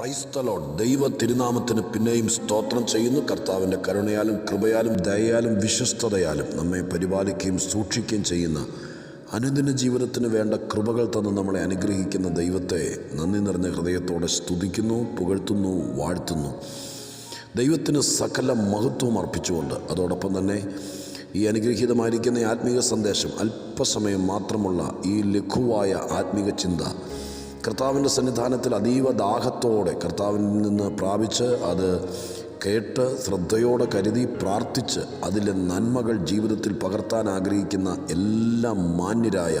ക്രൈസ്തലോ ദൈവ തിരുനാമത്തിന് പിന്നെയും സ്തോത്രം ചെയ്യുന്നു. കർത്താവിന്റെ കരുണയാലും കൃപയാലും ദയയാലും വിശ്വസ്തതയാലും നമ്മെ പരിപാലിക്കുകയും സൂക്ഷിക്കുകയും ചെയ്യുന്ന അനുദിന ജീവിതത്തിന് വേണ്ട കൃപകൾ തന്ന് നമ്മളെ അനുഗ്രഹിക്കുന്ന ദൈവത്തെ നന്ദി നിറഞ്ഞ ഹൃദയത്തോടെ സ്തുതിക്കുന്നു പുകഴ്ത്തുന്നു വാഴ്ത്തുന്നു. ദൈവത്തിന് സകല മഹത്വം അർപ്പിച്ചുകൊണ്ട് അതോടൊപ്പം തന്നെ ഈ അനുഗ്രഹീതമായിരിക്കുന്ന ആത്മീക സന്ദേശം അല്പസമയം മാത്രമുള്ള ഈ ലഘുവായ ആത്മീക ചിന്ത കർത്താവിന്റെ സന്നിധാനത്തിൽ അതീവ ദാഹത്തോടെ കർത്താവിൽ നിന്ന് പ്രാപിച്ച് അത് കേട്ട് ശ്രദ്ധയോടെ കരുതി പ്രാർത്ഥിച്ച് അതിലെ നന്മകൾ ജീവിതത്തിൽ പകർത്താൻ ആഗ്രഹിക്കുന്ന എല്ലാ മാന്യരായ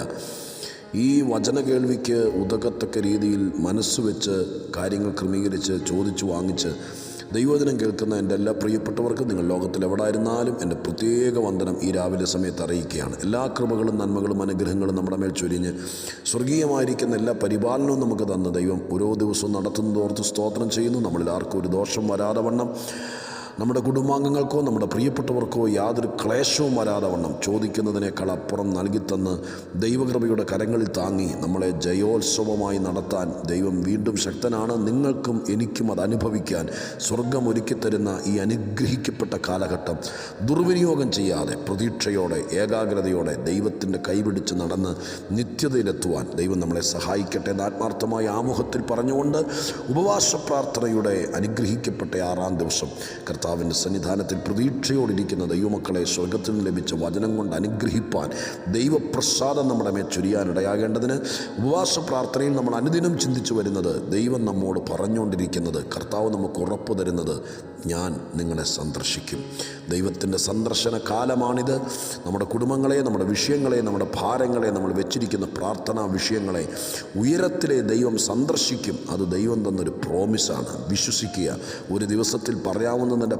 ഈ വചന കേൾവിക്ക് ഉതകത്തക്ക രീതിയിൽ മനസ്സ് വെച്ച് കാര്യങ്ങൾ ക്രമീകരിച്ച് ചോദിച്ചു വാങ്ങിച്ച് ദൈവവചനം കേൾക്കുന്ന എന്റെ എല്ലാ പ്രിയപ്പെട്ടവർക്കും നിങ്ങൾ ലോകത്തിൽ എവിടായിരുന്നാലും എന്റെ പ്രത്യേക വന്ദനം ഈ രാവിലെ സമയത്ത് അറിയിക്കുകയാണ്. എല്ലാ കൃപകളും നന്മകളും അനുഗ്രഹങ്ങളും നമ്മുടെ മേൽ ചൊരിഞ്ഞ് സ്വർഗീയമായിരിക്കുന്ന എല്ലാ പരിപാലനവും നമുക്ക് തന്ന ദൈവം ഓരോ ദിവസവും നടത്തുന്നതോർത്ത് സ്തോത്രം ചെയ്യുന്നു. നമ്മളിൽ ആർക്കും ഒരു ദോഷം വരാതെ വണ്ണം. നമ്മുടെ കുടുംബാംഗങ്ങൾക്കോ നമ്മുടെ പ്രിയപ്പെട്ടവർക്കോ യാതൊരു ക്ലേശവും വരാതെ വണ്ണം ചോദിക്കുന്നതിനേക്കാൾ അപ്പുറം നൽകിത്തന്ന് ദൈവകൃപയുടെ കരങ്ങളിൽ താങ്ങി നമ്മളെ ജയോത്സവമായി നടത്താൻ ദൈവം വീണ്ടും ശക്തനാണ്. നിങ്ങൾക്കും എനിക്കും അത് അനുഭവിക്കാൻ സ്വർഗം ഒരുക്കിത്തരുന്ന ഈ അനുഗ്രഹിക്കപ്പെട്ട കാലഘട്ടം ദുർവിനിയോഗം ചെയ്യാതെ പ്രതീക്ഷയോടെ ഏകാഗ്രതയോടെ ദൈവത്തിന്റെ കൈപിടിച്ച് നടന്ന് നിത്യതയിലെത്തുവാൻ ദൈവം നമ്മളെ സഹായിക്കട്ടെ എന്ന് ആത്മാർത്ഥമായ ആമുഖത്തിൽ പറഞ്ഞുകൊണ്ട് ഉപവാസ പ്രാർത്ഥനയുടെ അനുഗ്രഹിക്കപ്പെട്ട ആറാം ദിവസം കർത്താവിന്റെ സന്നിധാനത്തിൽ പ്രതീക്ഷയോടിരിക്കുന്ന ദൈവമക്കളെ സ്വർഗത്തിൽ നിന്ന് ലഭിച്ച വചനം കൊണ്ട് അനുഗ്രഹിപ്പാൻ ദൈവപ്രസാദം നമ്മുടെ മേൽ ചൊരിയാനിടയാകേണ്ടതിന് ഉപവാസ പ്രാർത്ഥനയിൽ നമ്മൾ അനുദിനം ചിന്തിച്ചു വരുന്നത് ദൈവം നമ്മോട് പറഞ്ഞുകൊണ്ടിരിക്കുന്നത് കർത്താവ് നമുക്ക് ഉറപ്പ് തരുന്നത് ഞാൻ നിങ്ങളെ സന്ദർശിക്കും. ദൈവത്തിന്റെ സന്ദർശന കാലമാണിത്. നമ്മുടെ കുടുംബങ്ങളെ നമ്മുടെ വിഷയങ്ങളെ നമ്മുടെ ഭാരങ്ങളെ നമ്മൾ വെച്ചിരിക്കുന്ന പ്രാർത്ഥനാ വിഷയങ്ങളെ ഉയരത്തിലെ ദൈവം സന്ദർശിക്കും. അത് ദൈവം തന്നൊരു പ്രോമിസാണ് വിശ്വസിക്കുക. ഒരു ദിവസത്തിൽ പറയാവുന്നതിന്റെ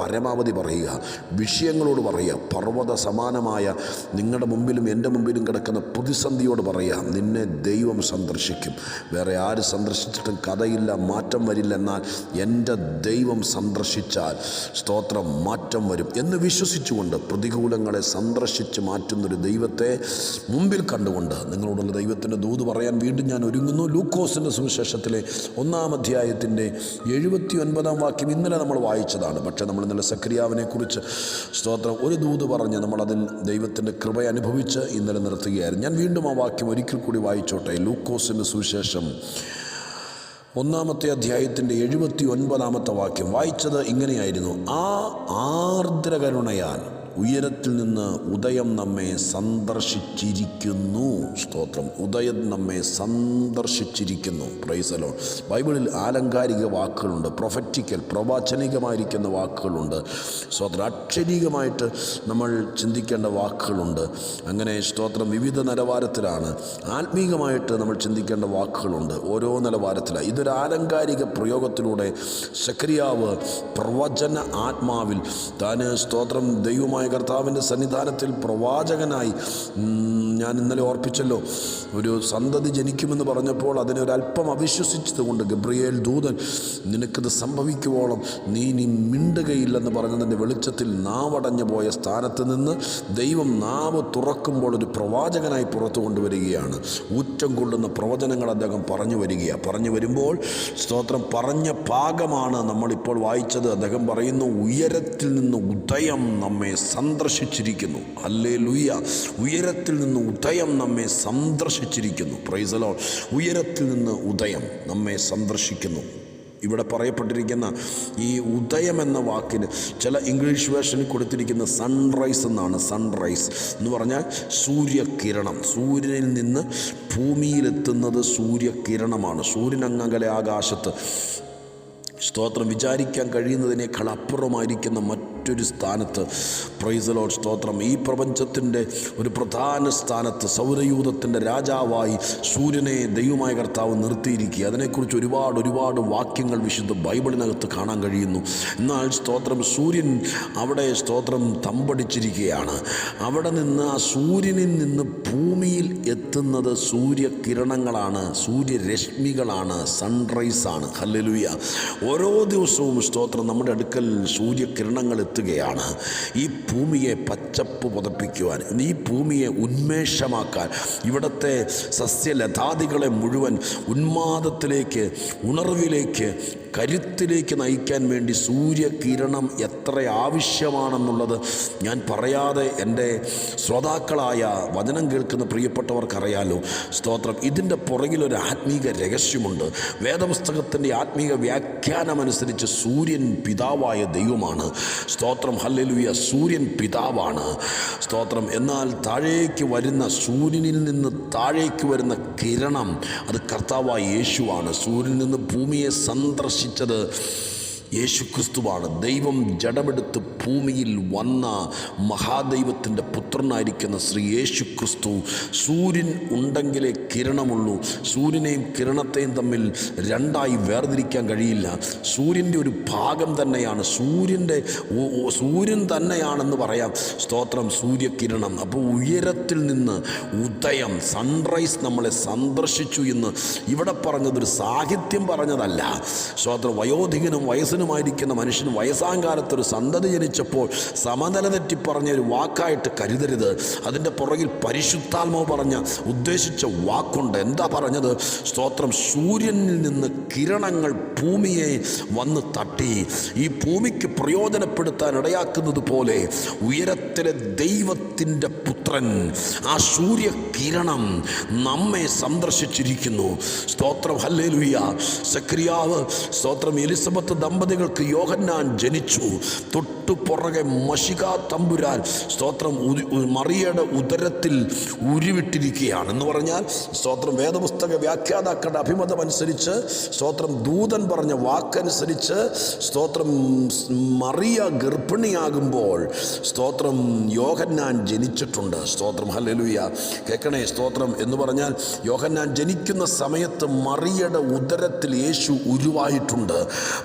പരമാവധി പറയുക വിഷയങ്ങളോട് പറയുക പർവത സമാനമായ നിങ്ങളുടെ മുമ്പിലും എന്റെ മുമ്പിലും കിടക്കുന്ന പ്രതിസന്ധിയോട് പറയുക നിന്നെ ദൈവം സന്ദർശിക്കും. വേറെ ആര് സന്ദർശിച്ചിട്ടും കഥയില്ല മാറ്റം വരില്ല എന്നാൽ എന്റെ ദൈവം സന്ദർശിച്ചാൽ സ്തോത്രം മാറ്റം വരും എന്ന് വിശ്വസിച്ചുകൊണ്ട് പ്രതികൂലങ്ങളെ സന്ദർശിച്ച് മാറ്റുന്നൊരു ദൈവത്തെ മുമ്പിൽ കണ്ടുകൊണ്ട് നിങ്ങളോടുള്ള ദൈവത്തിന്റെ ദൂത് പറയാൻ വീണ്ടും ഞാൻ ഒരുങ്ങുന്നു. ലൂക്കോസിന്റെ സുവിശേഷത്തിലെ ഒന്നാം അധ്യായത്തിന്റെ എഴുപത്തി ഒൻപതാം വാക്യം ഇന്നലെ നമ്മൾ വായിച്ചതാണ്. പക്ഷേ നമ്മൾ ഇന്നലെ സക്രിയാവിനെ കുറിച്ച് സ്തോത്രം. ഒരു ദൂത് പറഞ്ഞ് നമ്മളതിൽ ദൈവത്തിന്റെ കൃപ അനുഭവിച്ച് ഇന്നലെ നിർത്തുകയായിരുന്നു. ഞാൻ വീണ്ടും ആ വാക്യം ഒരിക്കൽ കൂടി വായിച്ചോട്ടെ. ലൂക്കോസിന്റെ സുവിശേഷം ഒന്നാമത്തെ അധ്യായത്തിന്റെ എഴുപത്തി ഒൻപതാമത്തെ വാക്യം വായിച്ചത് ഇങ്ങനെയായിരുന്നു. ആ ആർദ്രകരുണയാൽ ഉയരത്തിൽ നിന്ന് ഉദയം നമ്മെ സന്ദർശിച്ചിരിക്കുന്നു. സ്തോത്രം. ഉദയം നമ്മെ സന്ദർശിച്ചിരിക്കുന്നു. പ്രൈസലോ ബൈബിളിൽ ആലങ്കാരിക വാക്കുകളുണ്ട്. പ്രൊഫറ്റിക്കൽ പ്രവാചനികമായിരിക്കുന്ന വാക്കുകളുണ്ട്. സ്തോത്രം. അക്ഷരീകമായിട്ട് നമ്മൾ ചിന്തിക്കേണ്ട വാക്കുകളുണ്ട്. അങ്ങനെ സ്തോത്രം വിവിധ നിലവാരത്തിലാണ്. ആത്മീകമായിട്ട് നമ്മൾ ചിന്തിക്കേണ്ട വാക്കുകളുണ്ട്. ഓരോ നിലവാരത്തിലാണ് ഇതൊരു ആലങ്കാരിക പ്രയോഗത്തിലൂടെ സക്രിയാവ് പ്രവചന ആത്മാവിൽ താന് സ്തോത്രം ദൈവമായ കർത്താവിന്റെ സന്നിധാനത്തിൽ പ്രവാചകനായി. ഞാൻ ഇന്നലെ ഓർപ്പിച്ചല്ലോ ഒരു സന്തതി ജനിക്കുമെന്ന് പറഞ്ഞപ്പോൾ അതിനൊരല്പം അവിശ്വസിച്ചതുകൊണ്ട് ഗബ്രിയേൽ ദൂതൻ നിനക്കിത് സംഭവിക്കുവോളം നീ നീ മിണ്ടുകയില്ലെന്ന് പറഞ്ഞതിന്റെ വെളിച്ചത്തിൽ നാവടഞ്ഞു പോയ സ്ഥാനത്ത് നിന്ന് ദൈവം നാവ് തുറക്കുമ്പോൾ ഒരു പ്രവാചകനായി പുറത്തു കൊണ്ടുവരികയാണ്. ഊറ്റം കൊള്ളുന്ന പ്രവചനങ്ങൾ അദ്ദേഹം പറഞ്ഞു വരികയാണ് പറഞ്ഞു വരുമ്പോൾ സ്തോത്രം പറഞ്ഞ പാകമാണ് നമ്മളിപ്പോൾ വായിച്ചത്. അദ്ദേഹം പറയുന്നു ഉയരത്തിൽ നിന്ന് ഉദയം നമ്മെ സന്ദർശിച്ചിരിക്കുന്നു. അല്ലേ ലുയ്യ ഉയരത്തിൽ നിന്ന് ഉദയം നമ്മെ സന്ദർശിച്ചിരിക്കുന്നു. പ്രൈസലോ ഉയരത്തിൽ നിന്ന് ഉദയം നമ്മെ സന്ദർശിക്കുന്നു. ഇവിടെ പറയപ്പെട്ടിരിക്കുന്ന ഈ ഉദയം എന്ന വാക്കിന് ചില ഇംഗ്ലീഷ് വേർഷനിൽ കൊടുത്തിരിക്കുന്ന സൺറൈസ് എന്നാണ്. സൺറൈസ് എന്ന് പറഞ്ഞാൽ സൂര്യകിരണം. സൂര്യനിൽ നിന്ന് ഭൂമിയിലെത്തുന്നത് സൂര്യകിരണമാണ്. സൂര്യൻ അങ്ങകലെ ആകാശത്ത്. സ്തോത്രം. വിചാരിക്കാൻ കഴിയുന്നതിനേക്കാൾ അപ്പുറമായിരിക്കുന്ന മറ്റൊരു സ്ഥാനത്ത്. പ്രൈസലോ സ്തോത്രം. ഈ പ്രപഞ്ചത്തിന്റെ ഒരു പ്രധാന സ്ഥാനത്ത് സൗരയൂഥത്തിന്റെ രാജാവായി സൂര്യനെ ദൈവമായ കർത്താവ് നിർത്തിയിരിക്കുക. അതിനെക്കുറിച്ച് ഒരുപാട് ഒരുപാട് വാക്യങ്ങൾ വിശുദ്ധ ബൈബിളിനകത്ത് കാണാൻ കഴിയുന്നു. എന്നാൽ സ്തോത്രം സൂര്യൻ അവിടെ സ്തോത്രം തമ്പടിച്ചിരിക്കുകയാണ്. അവിടെ നിന്ന് ആ സൂര്യനിൽ നിന്ന് ഭൂമിയിൽ എത്തുന്നത് സൂര്യകിരണങ്ങളാണ് സൂര്യരശ്മികളാണ് സൺറൈസാണ് ഹല്ലലുയ ഓരോ ദിവസവും സ്തോത്രം നമ്മുടെ അടുക്കൽ സൂര്യകിരണങ്ങൾ എത്തി വെളിപ്പെടുത്തുകയാണ് ഈ ഭൂമിയെ പച്ചപ്പ് പുതപ്പിക്കുവാൻ ഈ ഭൂമിയെ ഉന്മേഷമാക്കാൻ ഇവിടുത്തെ സസ്യലതാദികളെ മുഴുവൻ ഉന്മാദത്തിലേക്ക് ഉണർവിലേക്ക് കരുത്തിലേക്ക് നയിക്കാൻ വേണ്ടി സൂര്യകിരണം എത്ര ആവശ്യമാണെന്നുള്ളത് ഞാൻ പറയാതെ എന്റെ ശ്രോതാക്കളായ വചനം കേൾക്കുന്ന പ്രിയപ്പെട്ടവർക്കറിയാലോ. സ്തോത്രം. ഇതിന്റെ പുറകിലൊരു ആത്മീക രഹസ്യമുണ്ട്. വേദപുസ്തകത്തിന്റെ ആത്മീക വ്യാഖ്യാനമനുസരിച്ച് സൂര്യൻ പിതാവായ ദൈവമാണ്. സ്തോത്രം. ഹല്ലേലൂയ. സൂര്യൻ പിതാവാണ്. സ്തോത്രം. എന്നാൽ താഴേക്ക് വരുന്ന സൂര്യനിൽ നിന്ന് താഴേക്ക് വരുന്ന കിരണം അത് കർത്താവായ യേശുവാണ്. സൂര്യനിൽ നിന്ന് ഭൂമിയെ സന്ദർശിച്ചത് യേശുക്രിസ്തുവാണ്. ദൈവം ജഡമെടുത്ത് ഭൂമിയിൽ വന്ന മഹാദൈവത്തിന്റെ പുത്രനായിരിക്കുന്ന ശ്രീ യേശു ക്രിസ്തു സൂര്യൻ ഉണ്ടെങ്കിലേ കിരണമുള്ളൂ. സൂര്യനെയും കിരണത്തെയും തമ്മിൽ രണ്ടായി വേർതിരിക്കാൻ കഴിയില്ല. സൂര്യന്റെ ഒരു ഭാഗം തന്നെയാണ്. സൂര്യന്റെ സൂര്യൻ തന്നെയാണെന്ന് പറയാം. സ്തോത്രം സൂര്യകിരണം. അപ്പോൾ ഉയരത്തിൽ നിന്ന് ഉദയം സൺറൈസ് നമ്മളെ സന്ദർശിച്ചു എന്ന് ഇവിടെ പറഞ്ഞതൊരു സാഹിത്യം പറഞ്ഞതല്ല. സ്തോത്രം വയോധികനും വയസ്സിനുമായിരിക്കുന്ന മനുഷ്യന് വയസ്സാങ്കാലത്തൊരു സന്തതി ജനിച്ചപ്പോൾ സമനില തെറ്റി പറഞ്ഞ ഒരു വാക്കായിട്ട് കരുതരുത്. അതിന്റെ പുറകിൽ പരിശുദ്ധാത്മാവ് പറഞ്ഞ ഉദ്ദേശിച്ച വാക്കുണ്ട്. എന്താ പറഞ്ഞത്? സ്തോത്രം സൂര്യനിൽ നിന്ന് കിരണങ്ങൾ ഭൂമിയെ വന്ന് തട്ടി. ഈ ഭൂമിക്ക് പ്രയോജനപ്പെടുത്താൻ ഇടയാക്കുന്നത് പോലെ ഉയരത്തിലെ ദൈവത്തിന്റെ പുത്രൻ ആ സൂര്യകിരണം നമ്മെ സന്ദർശിച്ചിരിക്കുന്നു. സ്തോത്രം ഹല്ലേലൂയ. സക്രിയാവ് സ്തോത്രം എലിസബത്ത് ദമ്പതികൾക്ക് യോഹന്നാൻ ജനിച്ചു. തൊട്ടു പുറകെ മഷിക തമ്പുരാൻ സ്തോത്രം മറിയയുടെ ഉദരത്തിൽ ഉരുവിട്ടിരിക്കുകയാണ് എന്ന് പറഞ്ഞാൽ സ്തോത്രം വേദപുസ്തക വ്യാഖ്യാതാക്കളുടെ അഭിമതം അനുസരിച്ച് സ്തോത്രം ദൂതൻ പറഞ്ഞ വാക്കനുസരിച്ച് സ്തോത്രം മറിയ ഗർഭിണിയാകുമ്പോൾ സ്തോത്രം യോഹന്നാൻ ജനിച്ചിട്ടുണ്ട്. സ്തോത്രം ഹലലുയ കേക്കണേ സ്തോത്രം എന്ന് പറഞ്ഞാൽ യോഹന്നാൻ ജനിക്കുന്ന സമയത്ത് മറിയയുടെ ഉദരത്തിൽ യേശു ഉരുവായിട്ടുണ്ട്.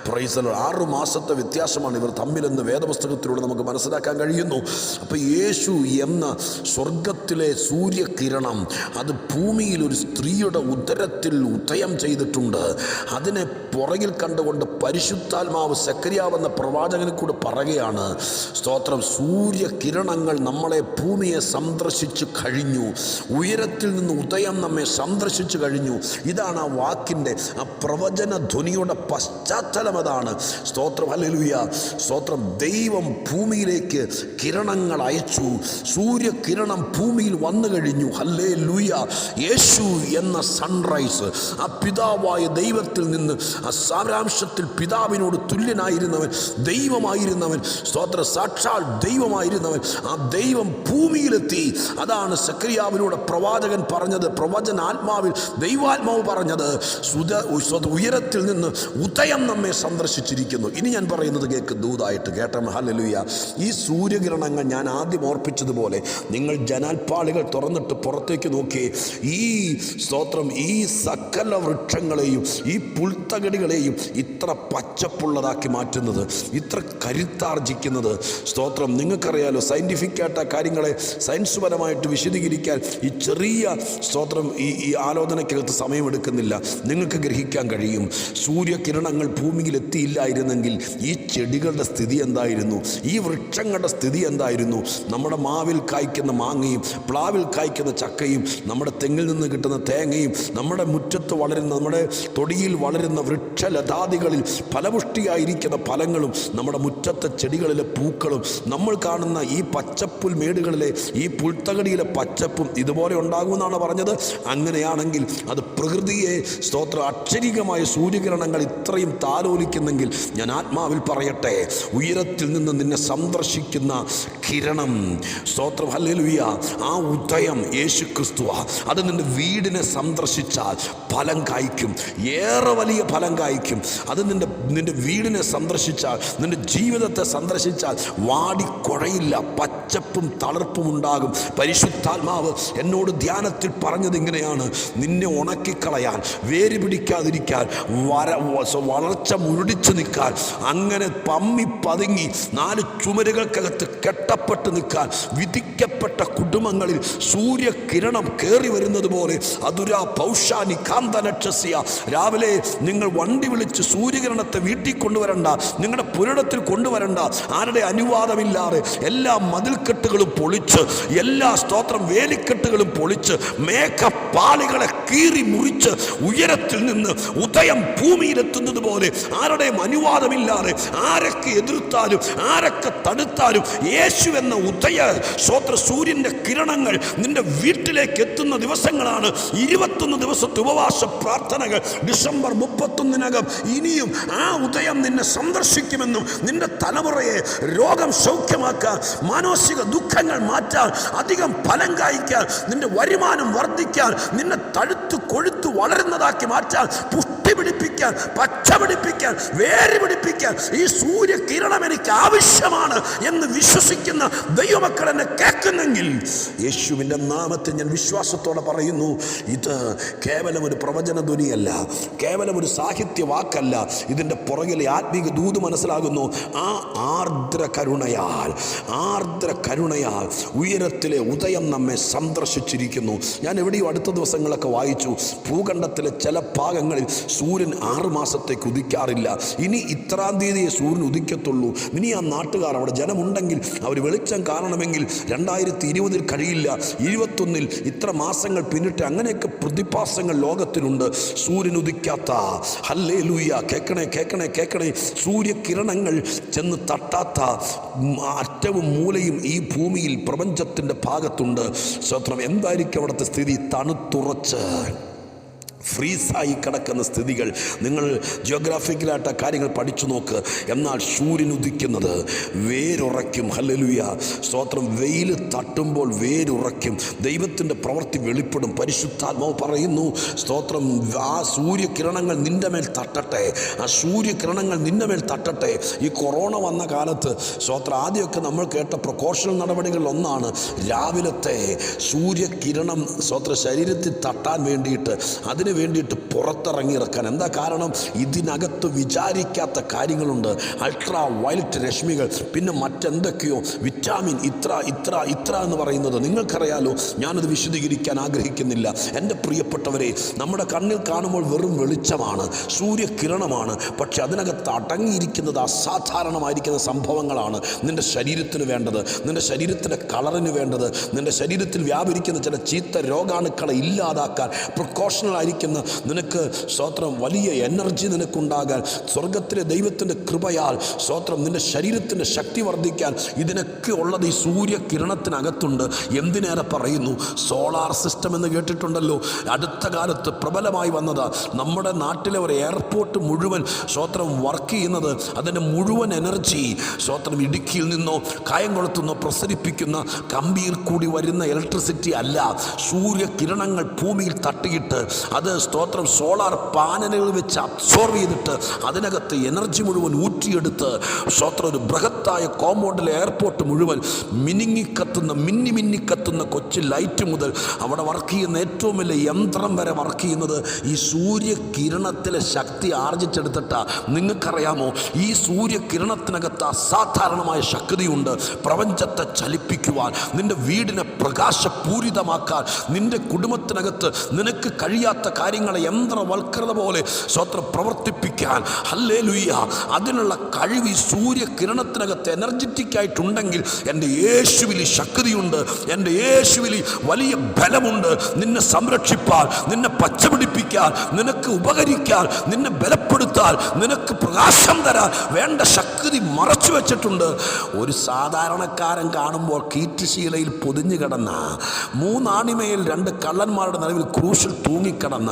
പ്രൈസലോ ആറു മാസത്തെ വ്യത്യാസമാണ് ഇവർ തമ്മിലെന്ന് വേദപുസ്തകത്തിലൂടെ നമുക്ക് മനസ്സിലാക്കാൻ കഴിയുന്നു. അപ്പോൾ യേശു എന്ന സ്വർഗത്തിലെ സൂര്യകിരണം അത് ഭൂമിയിൽ ഒരു സ്ത്രീയുടെ ഉദരത്തിൽ ഉദയം ചെയ്തിട്ടുണ്ട്. അതിനെ പുറകിൽ കണ്ടുകൊണ്ട് പരിശുദ്ധാത്മാവ് സക്രിയാവെന്ന പ്രവാചകനെ കൂടെ പറയുകയാണ് സ്തോത്രം സൂര്യകിരണങ്ങൾ നമ്മളെ ഭൂമിയെ സന്ദർശിച്ചു കഴിഞ്ഞു. ഉയരത്തിൽ നിന്ന് ഉദയം നമ്മെ സന്ദർശിച്ചു കഴിഞ്ഞു. ഇതാണ് ആ വാക്കിന്റെ ആ പ്രവചന ധ്വനിയുടെ പശ്ചാത്തലം അതാണ്. സ്തോത്രം ഹല്ലേലൂയ. സ്തോത്രം. ദൈവം ഭൂമിയിലേക്ക് കിരണങ്ങൾ അയച്ചു. സൂര്യകിരണം ഭൂമിയിൽ വന്നു കഴിഞ്ഞു. ഹല്ലേ ലൂയ യേശു എന്ന സൺറൈസ് ആ പിതാവായ ദൈവത്തിൽ നിന്ന് ആ സാരാംശത്തിൽ പിതാവിനോട് തുല്യനായിരുന്നവൻ ദൈവമായിരുന്നവൻ സ്തോത്ര സാക്ഷാൽ ദൈവമായിരുന്നവൻ ആ ദൈവം ഭൂമിയിലെത്തി. അതാണ് സക്രിയാവിനോട് പ്രവാചകൻ പറഞ്ഞത് പ്രവചന ആത്മാവിൽ ദൈവാത്മാവ് പറഞ്ഞത്. ഉയരത്തിൽ നിന്ന് ഉദയം നമ്മെ സന്ദർശിച്ചിരിക്കുന്നു ഇനി ഞാൻ പറയുന്നത് കേൾക്ക് ദൂതായിട്ട് കേട്ട ഹല്ലേലൂയ. ഈ സൂര്യകിരണങ്ങൾ ഞാൻ ആദ്യം ഓർപ്പിച്ചതുപോലെ നിങ്ങൾ ജനാൽപ്പാളികൾ തുറന്നിട്ട് പുറത്തേക്ക് നോക്കി. ഈ സ്തോത്രം ഈ സകല വൃക്ഷങ്ങളെയും ഈ പുൽത്തകടികളെയും ഇത്ര പച്ചപ്പുള്ളതാക്കി മാറ്റുന്നത് ഇത്ര കരുത്താർജിക്കുന്നത്. സ്തോത്രം നിങ്ങൾക്കറിയാലോ സയന്റിഫിക് ആയിട്ട് ആ കാര്യങ്ങളെ സയൻസ് പരമായിട്ട് വിശദീകരിക്കാൻ ഈ ചെറിയ സ്തോത്രം ഈ ഈ ആലോചനയ്ക്കകത്ത് സമയമെടുക്കുന്നില്ല. നിങ്ങൾക്ക് ഗ്രഹിക്കാൻ കഴിയും. സൂര്യകിരണങ്ങൾ ഭൂമിയിൽ എത്തിയില്ലായിരുന്നെങ്കിൽ ഈ ചെടികളുടെ സ്ഥിതി എന്തായിരുന്നു? ഈ വൃക്ഷങ്ങളുടെ സ്ഥിതി എന്തായിരുന്നു? നമ്മുടെ മാവിൽ കായ്ക്കുന്ന മാങ്ങയും പ്ലാവിൽ കായ്ക്കുന്ന ചക്കയും നമ്മുടെ തെങ്ങിൽ നിന്ന് കിട്ടുന്ന തേങ്ങയും നമ്മുടെ മുറ്റത്ത് വളരുന്ന നമ്മുടെ തൊടിയിൽ വളരുന്ന വൃക്ഷലതാദികളിൽ ഫലപുഷ്ടിയായിരിക്കുന്ന ഫലങ്ങളും നമ്മുടെ മുറ്റത്തെ ചെടികളിലെ പൂക്കളും നമ്മൾ കാണുന്ന ഈ പച്ചപ്പുൽ മേടുകളിലെ ഈ പുൽത്തകടിയിലെ പച്ചപ്പും ഇതുപോലെ ഉണ്ടാകുമെന്നാണ് പറഞ്ഞത്. അങ്ങനെയാണെങ്കിൽ അത് പ്രകൃതിയെ സ്തോത്ര അക്ഷരികമായ സൂര്യകിരണങ്ങൾ ഇത്രയും താലോലിക്കുന്നെങ്കിൽ ഞാൻ ആത്മാവിൽ പറയട്ടെ ഉയരത്തിൽ നിന്ന് നിന്നെ സന്ദർശിക്കുന്ന കിരണം. സ്തോത്രം. ഹല്ലേലൂയ. ആ ഉദയം യേശു ക്രിസ്തുവ അത് നിന്റെ വീടിനെ സന്ദർശിച്ചാൽ ഫലം കായ്ക്കും. ഏറെ വലിയ ഫലം കായ്ക്കും. അത് നിന്റെ നിന്റെ വീടിനെ സന്ദർശിച്ചാൽ നിന്റെ ജീവിതത്തെ സന്ദർശിച്ചാൽ വാടിക്കുഴയില്ല പച്ചപ്പും തളർപ്പും ഉണ്ടാകും. പരിശുദ്ധാത്മാവ് എന്നോട് ധ്യാനത്തിൽ പറഞ്ഞത് ഇങ്ങനെയാണ്. നിന്നെ ഉണക്കിക്കളയാൻ വേര് പിടിക്കാതിരിക്കാൻ വര വളർച്ച മുരടിച്ച് നിൽക്കാൻ. അങ്ങനെ പമ്മി പതുങ്ങി നാല് ചുമരുകൾക്കകത്ത് കെട്ടപ്പെട്ട് നിൽക്കാൻ. വിധിക്കപ്പെട്ട കുടുംബങ്ങളിൽ സൂര്യകിരണം കയറി വരുന്നത് പോലെ അതുരാ പൗഷാനി കാന്തനക്ഷസ്യ. രാവിലെ നിങ്ങൾ വണ്ടി വിളിച്ച് സൂര്യകിരണത്തെ വീട്ടിൽ കൊണ്ടുവരണ്ട. നിങ്ങളുടെ പുരടത്തിൽ കൊണ്ടുവരണ്ട. ആരുടെ അനുവാദമില്ലാതെ എല്ലാ മതിൽക്കെട്ടുകളും പൊളിച്ച് എല്ലാ സ്തോത്രം വേലിക്കെട്ടുകളും പൊളിച്ച് മേഘപ്പാളികളെ കീറി മുറിച്ച് ഉയരത്തിൽ നിന്ന് ഉദയം ഭൂമിയിലെത്തുന്നത് പോലെ ആരുടെയും അനുവാദമില്ലാതെ ആരൊക്കെ എതിർത്താലും ആരൊക്കെ തടുത്താലും യേശു എന്ന ഉദയ സ്വത്ര സൂര്യന്റെ കിരണങ്ങൾ നിന്റെ വീട്ടിലേക്ക് എത്തുന്ന ദിവസങ്ങളാണ്. ഇരുപത്തൊന്ന് ദിവസത്തെ ഉപവാസ പ്രാർത്ഥനകൾ ഡിസംബർ മുപ്പത്തൊന്നിനകം. ഇനിയും ആ ഉദയം നിന്നെ സന്ദർശിക്കുമെന്നും നിന്റെ തലമുറയെ രോഗം സൗഖ്യമാക്കാൻ മാനസിക ദുഃഖങ്ങൾ മാറ്റാൻ അധികം ഫലം കായ്ക്കാൻ നിന്റെ വരുമാനം വർദ്ധിക്കാൻ നിന്നെ തഴുത്ത് കൊഴുത്ത് വളരുന്നതാക്കി മാറ്റാൻ പുഷ്ടി പിടിപ്പിക്കാൻ പച്ച പിടിപ്പിക്കാൻ വേര് പിടിപ്പിക്കാൻ ഈ സൂര്യകിരണം എനിക്ക് ആവശ്യമാണ് എന്ന് വിശ്വസിക്കുന്ന ദൈവമക്കൾ എന്നെ കേൾക്കുന്നെങ്കിൽ യേശുവിന്റെ നാമത്തിൽ ഞാൻ വിശ്വാസത്തോടെ പറയുന്നു ഇത് കേവലം ഒരു പ്രവചന ധ്വനിയല്ല കേവലം ഒരു സാഹിത്യ വാക്കല്ല ഇതിന്റെ പുറകിലെ ആത്മീക ദൂത് മനസ്സിലാകുന്നു ആ ആർദ്ര കരുണയാൽ ആർദ്ര കരുണയാൽ ഉയരത്തിലെ ഉദയം നമ്മെ സന്ദർശിച്ചിരിക്കുന്നു. ഞാൻ എവിടെയോ അടുത്ത ദിവസങ്ങളൊക്കെ വായിച്ചു ഭൂഖണ്ഡത്തിലെ ചില ഭാഗങ്ങളിൽ സൂര്യൻ ആറ് മാസത്തേക്ക് ഉദിക്കാറില്ല. ഇനി ഇത്രാം തീയതിയെ സൂര്യൻ ഉദിക്കത്തുള്ളൂ. ഇനി ആ നാട്ടുകാർ അവിടെ ജനമുണ്ടെങ്കിൽ അവർ വെളിച്ചം കാണണമെങ്കിൽ രണ്ടായിരത്തി ഇരുപതിൽ കഴിയില്ല. ഇരുപത്തൊന്നിൽ ഇത്ര മാസങ്ങൾ പിന്നിട്ട് അങ്ങനെയൊക്കെ പ്രതിഭാസങ്ങൾ ലോകത്തിലുണ്ട് സൂര്യൻ ഉദിക്കാത്ത. ഹല്ലേ ലൂയ കേക്കണേ കേക്കണേ കേക്കണേ. സൂര്യകിരണങ്ങൾ ചെന്ന് തട്ടാത്ത അറ്റവും മൂലയും ഈ ഭൂമിയിൽ പ്രപഞ്ചത്തിന്റെ ഭാഗത്തുണ്ട്. സ്വത്രം എന്തായിരിക്കും അവിടുത്തെ സ്ഥിതി? തണുത്തുറച്ച്. ഫ്രീസായി കിടക്കുന്ന സ്ഥിതികൾ. നിങ്ങൾ ജിയോഗ്രാഫിക്കലായിട്ട് ആ കാര്യങ്ങൾ പഠിച്ചു നോക്ക്. എന്നാൽ സൂര്യൻ ഉദിക്കുന്നത് വേരുറയ്ക്കും. ഹല്ലലുയ. സ്തോത്രം. വെയിൽ തട്ടുമ്പോൾ വേരുറയ്ക്കും. ദൈവത്തിന്റെ പ്രവൃത്തി വെളിപ്പെടും. പരിശുദ്ധാത്മാവ് പറയുന്നു സ്തോത്രം ആ സൂര്യകിരണങ്ങൾ നിന്റെ മേൽ തട്ടട്ടെ. ആ സൂര്യകിരണങ്ങൾ നിന്റെ മേൽ തട്ടട്ടെ. ഈ കൊറോണ വന്ന കാലത്ത് സ്തോത്രം ആദ്യമൊക്കെ നമ്മൾ കേട്ട പ്രൊക്കോഷണൽ നടപടികളിൽ ഒന്നാണ് രാവിലത്തെ സൂര്യകിരണം സ്തോത്ര ശരീരത്തിൽ തട്ടാൻ വേണ്ടിയിട്ട്. അതിന് വേണ്ടിയിട്ട് പുറത്തിറങ്ങിയിറക്കാൻ. എന്താ കാരണം? ഇതിനകത്ത് വിചാരിക്കാത്ത കാര്യങ്ങളുണ്ട്. അൾട്രാ വയലറ്റ് രശ്മികൾ പിന്നെ മറ്റെന്തൊക്കെയോ വിറ്റാമിൻ ഇത്ര ഇത്ര ഇത്ര എന്ന് പറയുന്നത്. നിങ്ങൾക്കറിയാലോ ഞാനത് വിശദീകരിക്കാൻ ആഗ്രഹിക്കുന്നില്ല. എന്റെ പ്രിയപ്പെട്ടവരെ നമ്മുടെ കണ്ണിൽ കാണുമ്പോൾ വെറും വെളിച്ചമാണ് സൂര്യകിരണമാണ്. പക്ഷെ അതിനകത്ത് അടങ്ങിയിരിക്കുന്നത് അസാധാരണമായിരിക്കുന്ന സംഭവങ്ങളാണ്. നിന്റെ ശരീരത്തിന് വേണ്ടത് നിന്റെ ശരീരത്തിന്റെ കളറിന് വേണ്ടത് നിന്റെ ശരീരത്തിൽ വ്യാപരിക്കുന്ന ചില ചീത്ത രോഗാണുക്കളെ ഇല്ലാതാക്കാൻ പ്രിക്കോഷണൽ ആയിരിക്കുന്ന നിനക്ക് സ്തോത്രം വലിയ എനർജി നിനക്കുണ്ടാകാൻ സ്വർഗത്തിലെ ദൈവത്തിന്റെ കൃപയാൽ സ്തോത്രം നിന്റെ ശരീരത്തിന്റെ ശക്തി വർദ്ധിക്കാൻ ഇതിനൊക്കെ ഉള്ളത് ഈ സൂര്യകിരണത്തിനകത്തുണ്ട്. എന്തിനേറെ പറയുന്നു? സോളാർ സിസ്റ്റം എന്ന് കേട്ടിട്ടുണ്ടല്ലോ. അടുത്ത കാലത്ത് പ്രബലമായി വന്നത് നമ്മുടെ നാട്ടിലെ ഒരു എയർപോർട്ട് മുഴുവൻ സ്തോത്രം വർക്ക് ചെയ്യുന്നത് അതിന്റെ മുഴുവൻ എനർജി സ്തോത്രം ഇടുക്കിയിൽ നിന്നോ കായംകുളത്തു നിന്നോ പ്രസരിപ്പിക്കുന്ന കമ്പിയിൽ കൂടി വരുന്ന ഇലക്ട്രിസിറ്റി അല്ല. സൂര്യകിരണങ്ങൾ ഭൂമിയിൽ തട്ടിയിട്ട് അത് സ്തോത്രം സോളാർ പാനലുകൾ വെച്ച് അബ്സോർവ് ചെയ്തിട്ട് അതിനകത്ത് എനർജി മുഴുവൻ ഊറ്റിയെടുത്ത് സ്തോത്രം ഒരു ബൃഹത്തായ കോമ്പൗണ്ടിലെ എയർപോർട്ട് മുഴുവൻ മിനുങ്ങിക്കത്തുന്ന മിന്നി മിന്നിക്കത്തുന്ന കൊച്ചു ലൈറ്റ് മുതൽ അവിടെ വർക്ക് ചെയ്യുന്ന ഏറ്റവും വലിയ യന്ത്രം വരെ വർക്ക് ചെയ്യുന്നത് ഈ സൂര്യകിരണത്തിലെ ശക്തി ആർജിച്ചെടുത്തിട്ടാ നിങ്ങൾക്കറിയാമോ? ഈ സൂര്യകിരണത്തിനകത്ത് അസാധാരണമായ ശക്തിയുണ്ട്. പ്രപഞ്ചത്തെ ചലിപ്പിക്കുവാൻ നിന്റെ വീടിനെ പ്രകാശപൂരിതമാക്കാൻ നിന്റെ കുടുംബത്തിനകത്ത് നിനക്ക് കഴിയാത്ത കാര്യങ്ങളെ യന്ത്രവൽക്കൃത പോലെ സ്വത്ര പ്രവർത്തിപ്പിക്കാൻ. അല്ലേ ലുയ്യ അതിനുള്ള കഴിവ് സൂര്യകിരണത്തിനകത്ത് എനർജറ്റിക് ആയിട്ടുണ്ടെങ്കിൽ എന്റെ യേശുവിലി ശക്തിയുണ്ട് എന്റെ യേശുവിലി വലിയ ബലമുണ്ട്. നിന്നെ സംരക്ഷിപ്പാൻ നിന്നെ പച്ചപിടിപ്പിക്കാൻ നിനക്ക് ഉപകരിക്കാൻ നിന്നെ ബലപ്പെടുത്താൻ നിനക്ക് പ്രകാശം തരാൻ വേണ്ട ശക്തി മറച്ചു വെച്ചിട്ടുണ്ട്. ഒരു സാധാരണക്കാരൻ കാണുമ്പോൾ കീറ്റുശീലയിൽ പൊതിഞ്ഞു കിടന്ന മൂന്നാണിമയിൽ രണ്ട് കള്ളന്മാരുടെ നിലവിൽ ക്രൂശിൽ തൂങ്ങിക്കിടന്ന.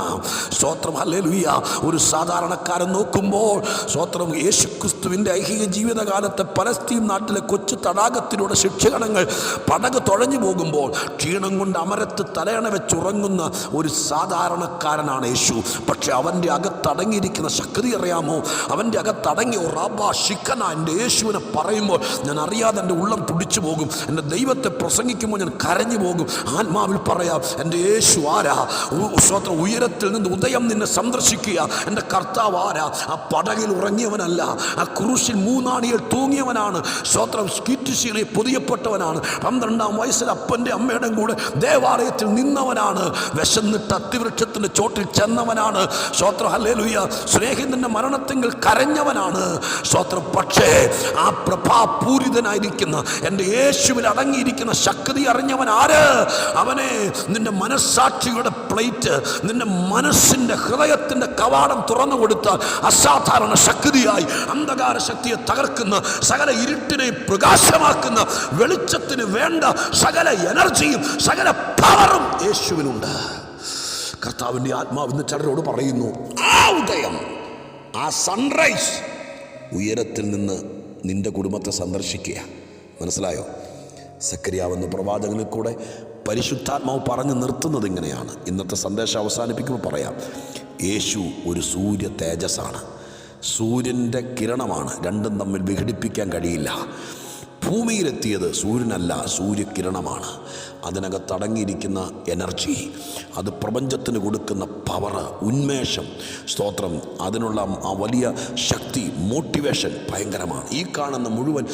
സ്തോത്രം അല്ലേ ലുയ്യ ഒരു സാധാരണക്കാരൻ നോക്കുമ്പോൾ സ്തോത്രം യേശുക്രിസ്തുവിന്റെ ഐഹിക ജീവിതകാലത്തെ പലസ്തീൻ നാട്ടിലെ കൊച്ചു തടാകത്തിലൂടെ ശിക്ഷകണങ്ങൾ പടക് തുഴഞ്ഞു പോകുമ്പോൾ ക്ഷീണം കൊണ്ട് അമരത്ത് തലയണ വെച്ചുറങ്ങുന്ന ഒരു സാധാരണക്കാരനാണ് യേശു. പക്ഷെ അവന്റെ അകത്തടങ്ങിയിരിക്കുന്ന ശക്തി അറിയാമോ? അവന്റെ അകത്തടങ്ങിയ ഒരു റബ്ബ ശിഖന എന്റെ യേശുവിനെ പറയുമ്പോൾ ഞാൻ അറിയാതെ എന്റെ ഉള്ളം തുടിച്ചു പോകും. എന്റെ ദൈവത്തെ പ്രസംഗിക്കുമ്പോൾ ഞാൻ കരഞ്ഞു പോകും. ആത്മാവിൽ പറയാം എന്റെ യേശു ആരാ? സ്വത്ര സ്വത്രം ഉയര ഉയരത്തിൽ നിന്ന് ഉദയം നിന്നെ സന്ദർശിക്കുക. എന്റെ കർത്താവ് ആരാ? ആ പടകിൽ ഉറങ്ങിയവനല്ല. ആ കുറുശിൽ മൂന്നാണിയിൽ തൂങ്ങിയവനാണ്. സ്വത്രം സ്കീറ്റിശീലയിൽ പൊതിയപ്പെട്ടവനാണ്. പന്ത്രണ്ടാം വയസ്സിൽ അപ്പന്റെ അമ്മയുടെ കൂടെ ദേവാലയത്തിൽ നിന്നവനാണ്. വിശന്നിട്ട് അത്തിവൃക്ഷത്തിന്റെ ചോട്ടിൽ ചെന്നവനാണ്. സ്വത്രം ലുയ്യ സ്നേഹിതന്റെ മരണത്തെങ്കിൽ കരഞ്ഞവനാണ്. സ്വത്രം പക്ഷേ ആ പ്രഭാപൂരിതനായിരിക്കുന്ന എന്റെ യേശുവിൽ അടങ്ങിയിരിക്കുന്ന ശക്തി അറിഞ്ഞവൻ ആര്? അവനെ നിന്റെ മനസ്സാക്ഷിയുടെ പ്ലേറ്റ് നിന്റെ മനസ്സിന്റെ ഹൃദയത്തിന്റെ കവാടം തുറന്നു കൊടുത്താൽ അസാധാരണ ശക്തിയായി അന്ധകാര ശക്തിയെ തകർക്കുന്ന സകല ഇരുട്ടിനെ പ്രകാശമാക്കുന്ന വെളിച്ചത്തിന് വേണ്ട സകല എനർജിയും സകല പവറും യേശുവിനുണ്ട്. കർത്താവിന്റെ ആത്മാവ് ഇന്ന് ചിലരോട് പറയുന്നു ആ ഉദയം ആ സൺറൈസ് ഉയരത്തിൽ നിന്ന് നിന്റെ കുടുംബത്തെ സന്ദർശിക്കുക. മനസ്സിലായോ? സക്രിയാവെന്ന പ്രവാചകനിൽ കൂടെ പരിശുദ്ധാത്മാവ് പറഞ്ഞു നിർത്തുന്നത് ഇങ്ങനെയാണ്. ഇന്നത്തെ സന്ദേശം അവസാനിപ്പിക്കുമ്പോൾ പറയാം. യേശു ഒരു സൂര്യ തേജസ്സാണ്. സൂര്യന്റെ കിരണമാണ്. രണ്ടും തമ്മിൽ വിഘടിപ്പിക്കാൻ കഴിയില്ല. ഭൂമിയിലെത്തിയത് സൂര്യനല്ല സൂര്യകിരണമാണ്. അതിനകത്ത് അടങ്ങിയിരിക്കുന്ന എനർജി അത് പ്രപഞ്ചത്തിന് കൊടുക്കുന്ന പവർ ഉന്മേഷം സ്തോത്രം. അതിനുള്ള ആ വലിയ ശക്തി മോട്ടിവേഷൻ ഭയങ്കരമാണ്. ഈ കാണുന്ന മുഴുവൻ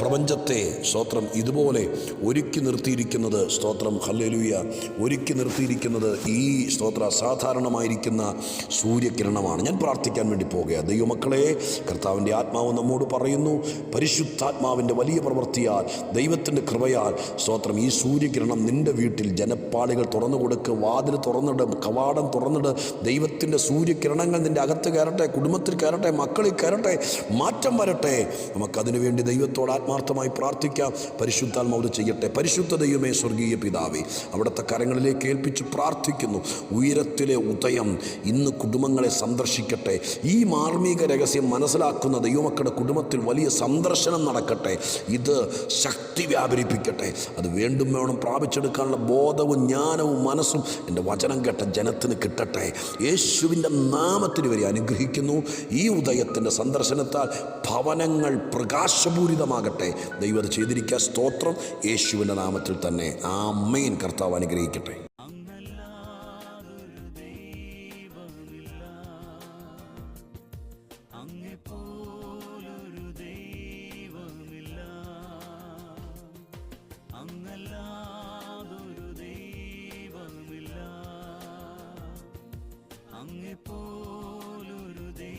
പ്രപഞ്ചത്തെ സ്തോത്രം ഇതുപോലെ ഒരുക്കി നിർത്തിയിരിക്കുന്നത് സ്തോത്രം ഹല്ലേലൂയ ഒരുക്കി നിർത്തിയിരിക്കുന്നത് ഈ സ്തോത്ര അസാധാരണമായിരിക്കുന്ന സൂര്യകിരണമാണ് ഞാൻ പ്രാർത്ഥിക്കാൻ വേണ്ടി പോകുക ദൈവമക്കളെ കർത്താവിന്റെ ആത്മാവ് നമ്മോട് പറയുന്നു. പരിശുദ്ധാത്മാവിന്റെ വലിയ പ്രവൃത്തിയാൽ ദൈവത്തിന്റെ കൃപയാൽ സ്തോത്രം ഈ സൂര്യകിരണം നിന്റെ വീട്ടിൽ ജനപ്പാളികൾ തുറന്നു കൊടുക്കുക വാതിൽ തുറന്നിട് കവാടം തുറന്നിട് ദൈവത്തിന്റെ സൂര്യകിരണങ്ങൾ നിന്റെ അകത്ത് കയറട്ടെ കുടുംബത്തിൽ കയറട്ടെ മക്കളിൽ കയറട്ടെ മാറ്റം വരട്ടെ. നമുക്കതിനു വേണ്ടി ദൈവത്തോട് ആത്മാർത്ഥമായി പ്രാർത്ഥിക്കാം. പരിശുദ്ധാത്മാവ് ചെയ്യട്ടെ. പരിശുദ്ധ ദൈവമേ സ്വർഗീയ പിതാവേ അവിടുത്തെ കരങ്ങളിലേക്ക് ഏൽപ്പിച്ച് പ്രാർത്ഥിക്കുന്നു. ഉയരത്തിലെ ഉദയം ഇന്ന് കുടുംബങ്ങളെ സന്ദർശിക്കട്ടെ. ഈ മാർമിക രഹസ്യം മനസ്സിലാക്കുന്ന ദൈവമക്കളുടെ കുടുംബത്തിൽ വലിയ സന്ദർശനം നടക്കട്ടെ. ഇത് ശക്തി വ്യാപരിപ്പിക്കട്ടെ. അത് വേണ്ടും വേണം പ്രാപിച്ചെടുക്കാനുള്ള ബോധവും ജ്ഞാനവും മനസ്സും എന്റെ വചനം കേട്ട ജനത്തിന് കിട്ടട്ടെ. യേശുവിന്റെ നാമത്തിന് വരെ അനുഗ്രഹിക്കുന്നു. ഈ ഉദയത്തിന്റെ സന്ദർശനത്താൽ ഭവനങ്ങൾ പ്രകാശപൂരിതമാകട്ടെ. ദൈവം ചെയ്തിരിക്കുക സ്തോത്രം. യേശുവിന്റെ നാമത്തിൽ തന്നെ. ആ മെയിൻ കർത്താവ് അനുഗ്രഹിക്കട്ടെ.